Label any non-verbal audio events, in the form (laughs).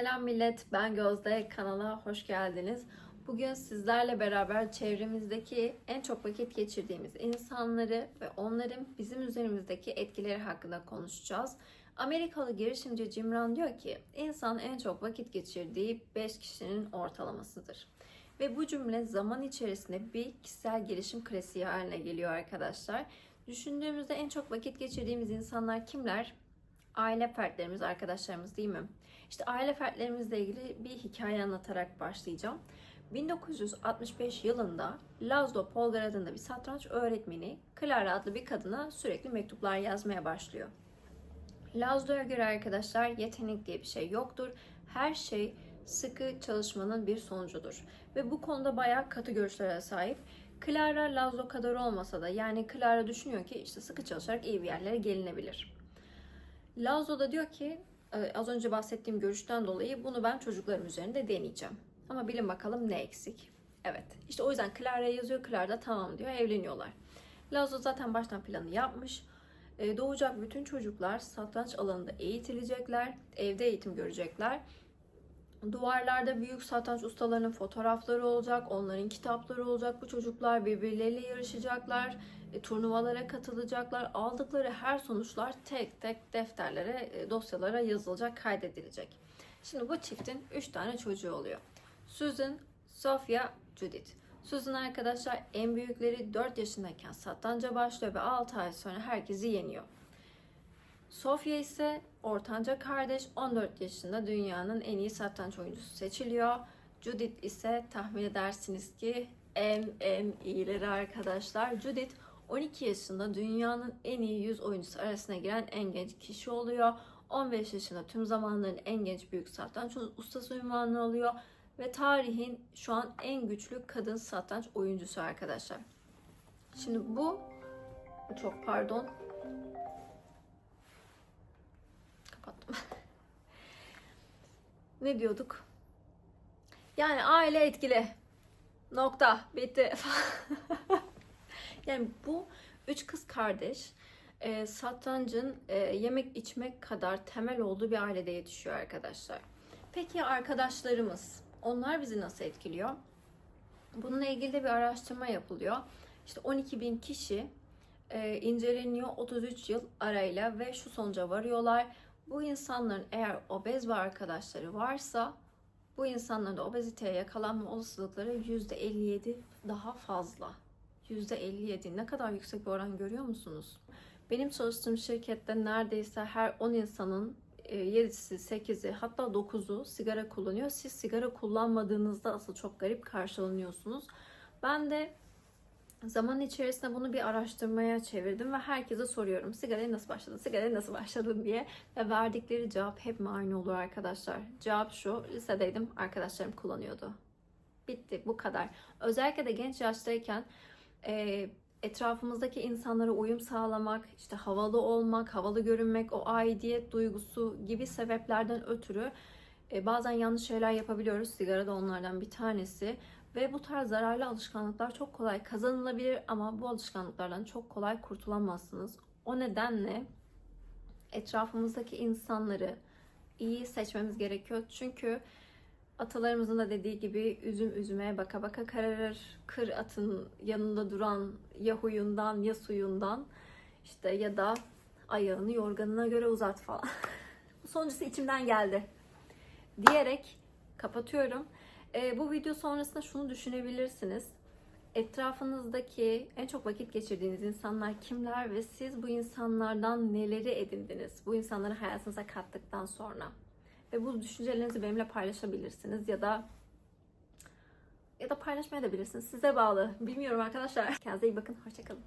Selam millet, ben Gözde. Kanala hoş geldiniz. Bugün sizlerle beraber çevremizdeki en çok vakit geçirdiğimiz insanları ve onların bizim üzerimizdeki etkileri hakkında konuşacağız. Amerikalı girişimci Jim diyor ki, insan en çok vakit geçirdiği 5 kişinin ortalamasıdır. Ve bu cümle zaman içerisinde bir kişisel gelişim klasiği haline geliyor arkadaşlar. Düşündüğümüzde en çok vakit geçirdiğimiz insanlar kimler? Aile fertlerimiz, arkadaşlarımız değil mi? İşte aile fertlerimizle ilgili bir hikaye anlatarak başlayacağım. 1965 yılında Lazlo Polgar adında bir satranç öğretmeni Clara adlı bir kadına sürekli mektuplar yazmaya başlıyor. Lazlo'ya göre arkadaşlar yetenek diye bir şey yoktur. Her şey sıkı çalışmanın bir sonucudur. Ve bu konuda bayağı katı görüşlere sahip. Clara Lazlo kadar olmasa da yani Clara düşünüyor ki işte sıkı çalışarak iyi bir yerlere gelinebilir. Lazlo da diyor ki e, az önce bahsettiğim görüşten dolayı bunu ben çocuklarım üzerinde deneyeceğim. Ama bilin bakalım ne eksik. Evet. İşte o yüzden Clara'ya yazıyor. Clara da tamam diyor. Evleniyorlar. Lazo zaten baştan planı yapmış. E, Doğacak bütün çocuklar satranç alanında eğitilecekler. Evde eğitim görecekler. Duvarlarda büyük satranç ustalarının fotoğrafları olacak. Onların kitapları olacak. Bu çocuklar birbirleriyle yarışacaklar. E, turnuvalara katılacaklar. Aldıkları her sonuçlar tek tek defterlere, e, dosyalara yazılacak, kaydedilecek. Şimdi bu çiftin 3 tane çocuğu oluyor. Susan, Sofia, Judith. Susan arkadaşlar en büyükleri 4 yaşındayken satranca başlıyor ve 6 ay sonra herkesi yeniyor. Sofia ise ortanca kardeş 14 yaşında dünyanın en iyi satranç oyuncusu seçiliyor. Judith ise tahmin edersiniz ki iyileri arkadaşlar. Judith 12 yaşında dünyanın en iyi 100 oyuncusu arasına giren en genç kişi oluyor. 15 yaşında tüm zamanların en genç büyük satranç ustası ünvanını alıyor ve tarihin şu an en güçlü kadın satranç oyuncusu arkadaşlar. Şimdi bu çok pardon. Ne diyorduk? Yani aile etkili. Nokta. Bitti. (laughs) yani bu üç kız kardeş e, satrancın e, yemek içmek kadar temel olduğu bir ailede yetişiyor arkadaşlar. Peki arkadaşlarımız? Onlar bizi nasıl etkiliyor? Bununla ilgili de bir araştırma yapılıyor. İşte 12 bin kişi e, inceleniyor 33 yıl arayla ve şu sonuca varıyorlar. Bu insanların eğer obez ve arkadaşları varsa bu insanların da obeziteye yakalanma olasılıkları %57 daha fazla. %57 ne kadar yüksek bir oran görüyor musunuz? Benim çalıştığım şirkette neredeyse her 10 insanın 7'si, 8'i hatta 9'u sigara kullanıyor. Siz sigara kullanmadığınızda asıl çok garip karşılanıyorsunuz. Ben de zaman içerisinde bunu bir araştırmaya çevirdim ve herkese soruyorum. Sigaraya nasıl başladın? Sigaraya nasıl başladın diye. Ve verdikleri cevap hep mi aynı olur arkadaşlar? Cevap şu. Lisedeydim. Arkadaşlarım kullanıyordu. Bitti. Bu kadar. Özellikle de genç yaştayken e, etrafımızdaki insanlara uyum sağlamak, işte havalı olmak, havalı görünmek, o aidiyet duygusu gibi sebeplerden ötürü e, bazen yanlış şeyler yapabiliyoruz. Sigara da onlardan bir tanesi. Ve bu tarz zararlı alışkanlıklar çok kolay kazanılabilir ama bu alışkanlıklardan çok kolay kurtulamazsınız. O nedenle etrafımızdaki insanları iyi seçmemiz gerekiyor. Çünkü Atalarımızın da dediği gibi üzüm üzüme baka baka kararır. Kır atın yanında duran ya huyundan ya suyundan işte ya da ayağını yorganına göre uzat falan. (laughs) Sonuncusu içimden geldi. Diyerek kapatıyorum. Ee, bu video sonrasında şunu düşünebilirsiniz. Etrafınızdaki en çok vakit geçirdiğiniz insanlar kimler ve siz bu insanlardan neleri edindiniz? Bu insanları hayatınıza kattıktan sonra. Ve bu düşüncelerinizi benimle paylaşabilirsiniz ya da ya da paylaşmayabilirsiniz. Size bağlı. Bilmiyorum arkadaşlar. (laughs) Kendinize iyi bakın. Hoşçakalın.